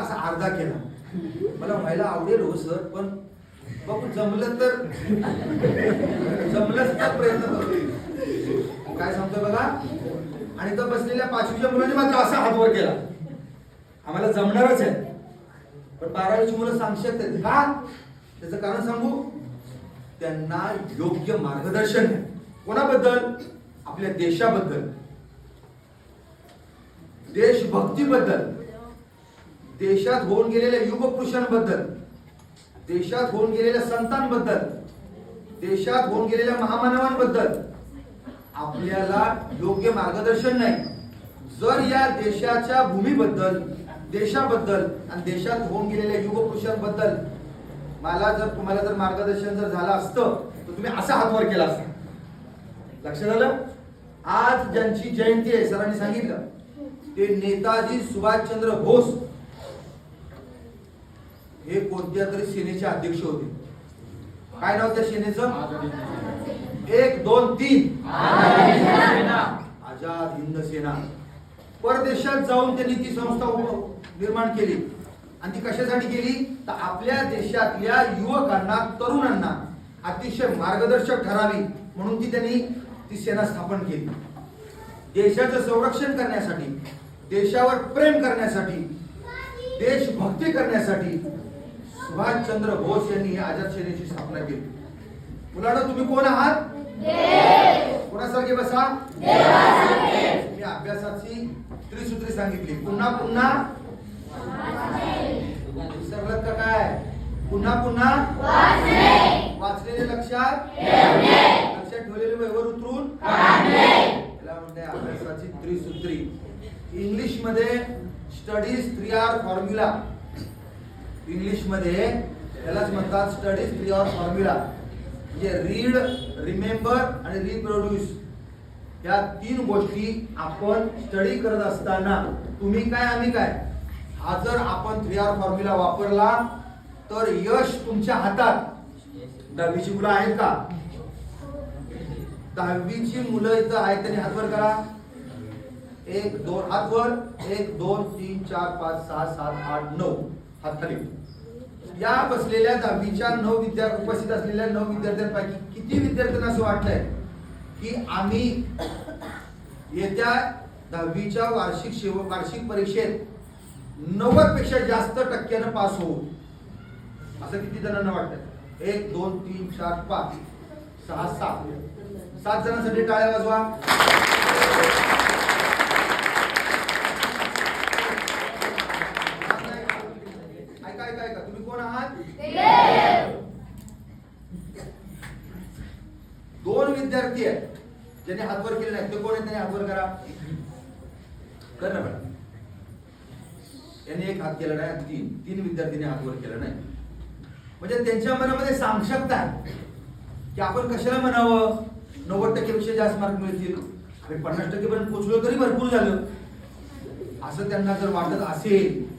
असा अर्धा केला. मला व्हायला आवडेल हो सर पण बघू जमलं तर जमलंच तर प्रयत्न करतो काय सांगतोय बघा? आणि तर बसलेल्या पाचवीच्या मुलांनी मात्र असा हात वर केला. आम्हाला जमणारच आहे. पण बारावीची मुलं सांगू शकतात. का त्याचं कारण सांगू? त्यांना योग्य मार्गदर्शन कोणाबद्दल? आपल्या देशाबद्दल. देशभक्तीबद्दल. देशात होऊन गेलेल्या युगपुरुषांबद्दल देशात होऊन गेलेल्या संतांबद्दल देशात होऊन गेलेल्या महामानवांबद्दल आपल्याला योग्य मार्गदर्शन नाही. जर या देशाच्या भूमीबद्दल देशाबद्दल आणि देशात होऊन गेलेल्या युगपुरुषांबद्दल मला जर तुम्हाला जर मार्गदर्शन जर झालं असतं तर तुम्ही असा हातवर केला असता. लक्षात आलं? आज ज्यांची जयंती आहे सरांनी सांगितलं ते नेताजी सुभाषचंद्र बोस हे कोणत्या तरी सेनेचे अध्यक्ष होते? काय नाव त्या सेनेचं? एक दोन तीन. आझाद हिंद सेना. परदेशात जाऊन त्यांनी ती संस्था निर्माण केली. आणि ती कशासाठी केली? तर आपल्या देशातल्या युवकांना तरुणांना अतिशय मार्गदर्शक ठरावी म्हणून ती त्यांनी ती सेना स्थापन केली. देशाचं संरक्षण करण्यासाठी देशावर प्रेम करण्यासाठी देशभक्ती करण्यासाठी सुभाषचंद्र बोस यांनी ही आझाद सेनेची स्थापना केली. मुलांना तुम्ही कोण आहात? कोणासारखे बसा? मी अभ्यासाची त्रिसूत्री सांगितली. पुन्हा पुन्हा. विसरलात का काय? पुन्हा पुन्हा. वाचलेले लक्षात? लक्षात ठेवलेले वयवर उतरून? त्याला म्हणते अभ्यासाची त्रिसूत्री. इंग्लिशमध्ये स्टडीज थ्री आर फॉर्म्युला इंग्लिशमध्ये त्यालाच म्हणतात स्टडीज थ्री ऑर फॉर्म्युला म्हणजे रीड रिमेंबर आणि रिप्रोड्यूस या तीन गोष्टी आपण स्टडी करत असताना तुम्ही काय आम्ही काय? हा जर आपण थ्री आर फॉर्म्युला वापरला तर यश तुमच्या हातात. दहावीची मुलं आहेत का? दहावीची मुलं इथं आहेत त्यांनी हातवर करा. एक दोन हातवर एक दोन तीन चार पाच सहा सात आठ नऊ. हात. खाली या बसलेल्या दहावीच्या नऊ विद्यार्थी उपस्थित असलेल्या नऊ विद्यार्थ्यांपैकी किती विद्यार्थ्यांना असं वाटलंय की आम्ही येत्या दहावीच्या वार्षिक शेव वार्षिक परीक्षेत नव्वदपेक्षा जास्त टक्क्यानं पास होऊ? असं किती जणांना वाटतं एक दोन तीन चार पाच सहा सात. सात जणांसाठी टाळ्या वाजवा ऐका ऐका ऐका तुम्ही कोण आहात? दोन विद्यार्थी आहेत. ज्यांनी हातवर केले नाही. ते कोण आहेत? त्यांनी हातवर करा. कर ना मॅडम. त्यांनी एक हात केला नाही तीन. तीन विद्यार्थ्यांनी हातवर केला नाही. म्हणजे त्यांच्या मनामध्ये साक्षरता आहे की आपण कशाला म्हणावं? नव्वद टक्केपेक्षा जास्त मार्क मिळतील. आणि पन्नास टक्केपर्यंत पोचलो तरी भरपूर झालं. असं त्यांना जर वाटत असेल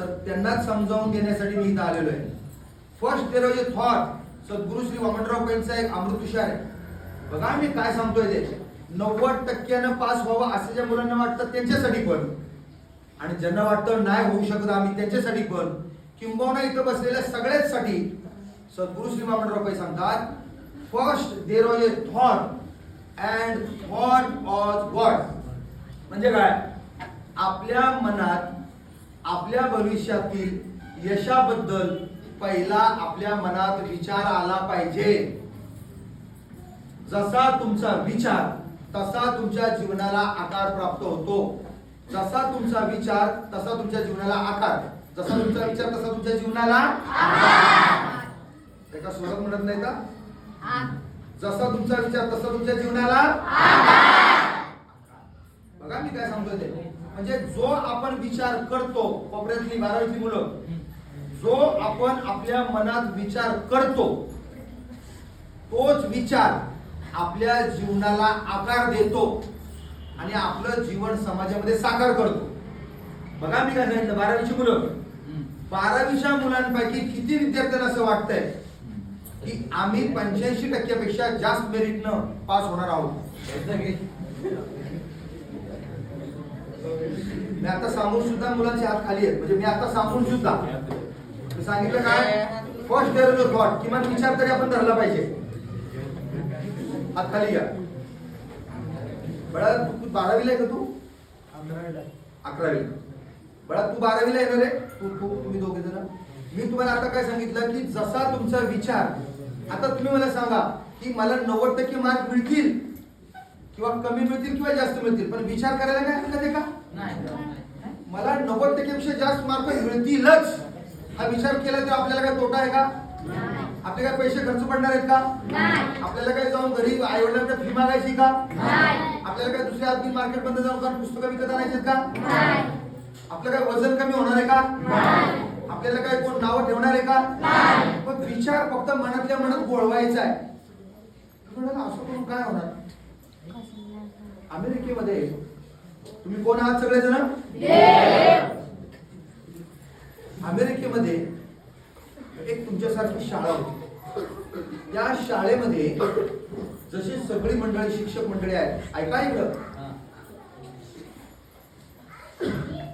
तर त्यांनाच समजावून देण्यासाठी मी इथं आलेलो आहे. First there is thought Sadguru Shri Wamanrao पैंचा एक अमृत आहे. बघा मी काय सांगतोय ते. नव्वद टक्क्यानं पास व्हावं असं ज्या मुलांना वाटतं त्यांच्यासाठी पण. आणि ज्यांना वाटतं नाही होऊ शकत आम्ही त्यांच्यासाठी पण. किंबहुना इथं बसलेल्या सगळ्याचसाठी सद्गुरु श्री वामनराव पै सांगतात first there was a thought and thought was God म्हणजे काय? आपल्या मनात आपल्या भविष्यातील यशाबद्दल पहिला आपल्या मनात विचार आला पाहिजे. जसा तुमचा विचार तसा तुमच्या जीवनाला आकार प्राप्त होतो. जसा तुमचा विचार तसा तुमच्या जीवनाला आकार. जसा तुमचा विचार तसा तुमच्या जीवनाला एका स्वरात म्हणत नाही का? जसा तुमचा विचार तसा तुमच्या जीवनाला बघा मी काय सांगतोय ते. म्हणजे जो आपण विचार करतो कोपऱ्यातली बारावीतली मुलं जो आपण आपल्या मनात विचार करतो तोच विचार आपल्या जीवनाला आकार देतो आणि आपलं जीवन समाजामध्ये साकार करतो. बघा मी काय सांगितलं बारावीची मुलं. बारावीच्या मुलांपैकी किती विद्यार्थ्यांना असं वाटतंय की आम्ही पंच्याऐंशी टक्क्यापेक्षा जास्त मेरिटनं पास होणार आहोत? मी आता सांगून सुद्धा मुलांचे हात खाली आहेत. म्हणजे मी आता सांगून सुद्धा. मी सांगितलं काय? फर्स्ट डेअर जो थॉट किमान विचार तरी आपण धरला पाहिजे. हात खाली घ्या. बळा तू बारावीला आहे का तू? अकरावी. बळा तू बारावीला येणार आहे तू तू तुम्ही दोघे जण. मी तुम्हाला आता काय सांगितलं की जसा तुमचा विचार आता तुम्ही मला सांगा की मला नव्वद टक्के मार्क मिळतील? किंवा कमी मिळतील किंवा जास्त मिळतील पण विचार करायला काय हरकत आहे का? मला नव्वद टक्केपेक्षा जास्त मार्क मिळतीलच. हा विचार केला तर आपल्याला काय तोटा आहे का? आपले काय पैसे खर्च पडणार आहेत का? आपल्याला काय जाऊन घरी आई वडिलांना फी मागायची का? आपल्याला काय दुसऱ्या आदमी मार्केटमध्ये जाऊन जाऊन पुस्तकं विकत आणायची का? आपलं काय वजन कमी होणार आहे का? आपल्याला काय कोण नावं ठेवणार आहे का? पण विचार फक्त मनातल्या मनात गोळवायचा आहे. असं करून काय होणार? अमेरिकेमध्ये तुम्ही कोण आहात सगळेजण? अमेरिकेमध्ये एक तुमच्यासारखी शाळा होती. त्या शाळेमध्ये जशी सगळी मंडळी शिक्षक मंडळी आहेत ऐका इकडं.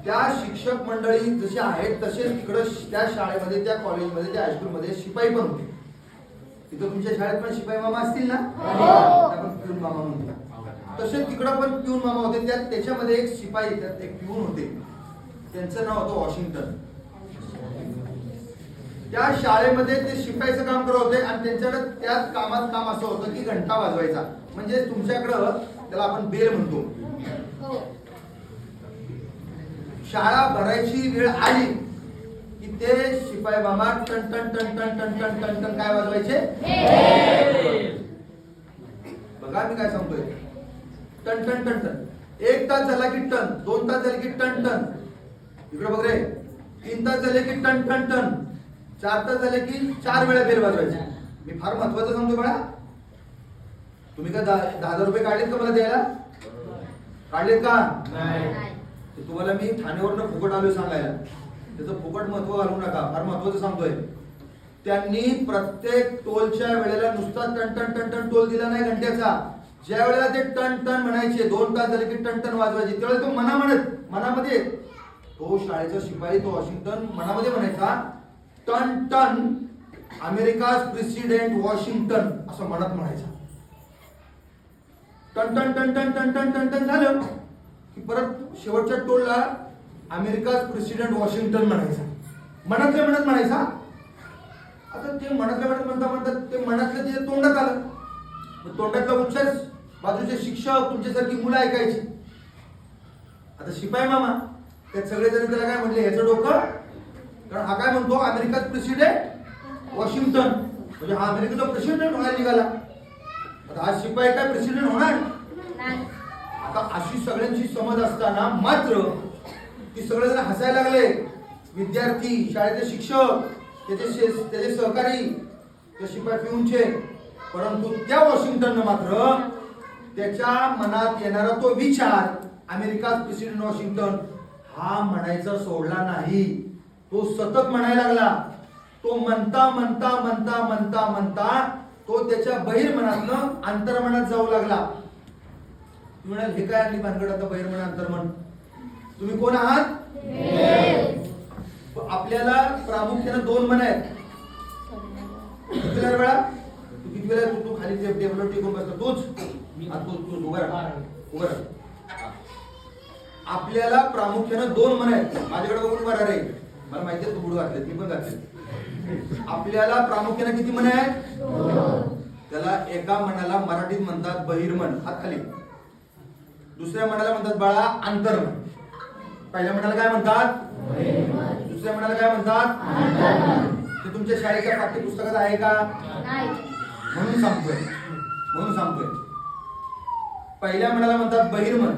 त्या शिक्षक मंडळी जशी आहेत तसे तिकडं त्या शाळेमध्ये त्या कॉलेजमध्ये त्या हायस्कूलमध्ये शिपाई पण होते. तिथं तुमच्या शाळेत पण शिपाई मामा असतील ना? आपण पिऊन मामा म्हणतो तसे तिकडं पण पिऊन मामा होते. त्यात त्याच्यामध्ये एक शिपाई त्यात एक पिऊन होते. त्यांचं नाव होतं वॉशिंग्टन. त्या शाळेमध्ये ते शिपाईचं काम करत होते आणि त्यांच्याकडे त्याच कामात काम असं होतं की घंटा वाजवायचा. म्हणजे तुमच्याकडं त्याला आपण बेल म्हणतो. शाळा भरायची वेळ आली की ते शिपाई मामा टन टन टन टन टन टन टन टन काय वाजवायचे? बघा मी काय सांगतोय. टन टन टन टन. एक तास झाला की टन दोन तास झाले की टन टन. इकडे बघ रे. तीन तास झाले की टन टन टन. चार तास झाले की चार वेळा बेल वाजवायचे. मी फार महत्वाचं सांगतो बाळा. तुम्ही का दहा हजार रुपये काढलेत का मला द्यायला? काढलेत का? ते तुम्हाला मी ठाण्यावरनं फुकट आलोय सांगायला. त्याचं फुकट महत्त्व घालू नका. फार महत्वाचं सांगतोय. त्यांनी प्रत्येक टोलच्या वेळेला नुसता टन टन टन टन टोल दिला नाही घंट्याचा. ज्या वेळेला ते टन टन म्हणायचे दोन तास झाले की टन टन वाजवायचे त्यावेळेला तो मना म्हणत मनामध्ये तो शाळेचा शिपाई तो वॉशिंग्टन मनामध्ये म्हणायचा टन टन अमेरिकाज प्रेसिडेंट वॉशिंग्टन असं म्हणत म्हणायचा. टन टन टन टन टन टन टन टन झालं की परत शेवटच्या टोलला अमेरिकाच प्रेसिडेंट वॉशिंग्टन म्हणायचा. मनातल्या म्हणत म्हणायचा. आता ते मनातल्या म्हणत म्हणता म्हणतात ते मनातलं ते तोंडात आलं. तोंडातला उच्चार बाजूचे शिक्षक तुमच्यासारखी मुलं ऐकायची. आता शिपाई मामा त्यात सगळेजण त्याला काय म्हटले ह्याचं डोकं? कारण हा काय म्हणतो अमेरिकाच प्रेसिडेंट वॉशिंग्टन. म्हणजे हा अमेरिकेचा प्रेसिडेंट व्हायला निघाला. आता हा शिपाई काय प्रेसिडेंट होणार? आता अशी सगळ्यांची समज असताना मात्र ती सगळेजण हसायला लागले. विद्यार्थी शाळेचे शिक्षक त्याचे त्याचे सहकारी त्या शिपाई पिऊनचे. परंतु त्या वॉशिंग्टननं मात्र त्याच्या मनात येणारा तो विचार अमेरिका प्रेसिडेंट वॉशिंग्टन हा म्हणायचा सोडला नाही. तो सतत म्हणायला लागला. तो म्हणता म्हणता म्हणता म्हणता म्हणता तो त्याच्या बहिर्मनातनं अंतर्मनात जाऊ लागला. तुम्ही म्हणाल हे काय आणली भानगड आता बहिर्मन अंतर्मन? तुम्ही कोण आहात? हो. आपल्याला प्रामुख्याने दोन मन आहेत. किती वेळा तू किती वेळा तू तू खाली टेबलवर टिकून बसतो तूच. आपल्याला प्रामुख्याने दोन मन आहेत. माझ्याकडे बघून राहा रे मला माहिती आहे तू बुड घातले मी पण घातले आपल्याला प्रामुख्याने किती मन आहेत? त्याला एका मनाला मराठीत म्हणतात बहिर्मन. हात खाली. दुसऱ्या मनाला म्हणतात बाळा अंतर्मन पहिल्या मनाला काय म्हणतात? दुसऱ्या मनाला काय म्हणतात? ते तुमच्या शाळेच्या पाठ्यपुस्तकात आहे का? म्हणून सांगतोय. म्हणून सांगतोय. पहिल्या मनाला म्हणतात बहिर्मन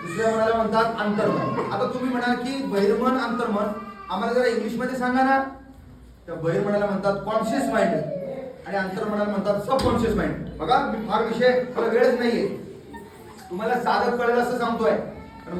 दुसऱ्या मनाला म्हणतात अंतर्मन. आता तुम्ही म्हणाल की बहिर्मन अंतर्मन आम्हाला जरा इंग्लिशमध्ये सांगा ना. त्या बहिर्मनाला म्हणतात कॉन्शियस माइंड आणि अंतर्मनाला म्हणतात सबकॉन्शियस माइंड बघा मी फार विषय मला वेळच नाहीये. तुम्हाला साधं कळेल असं सांगतोय.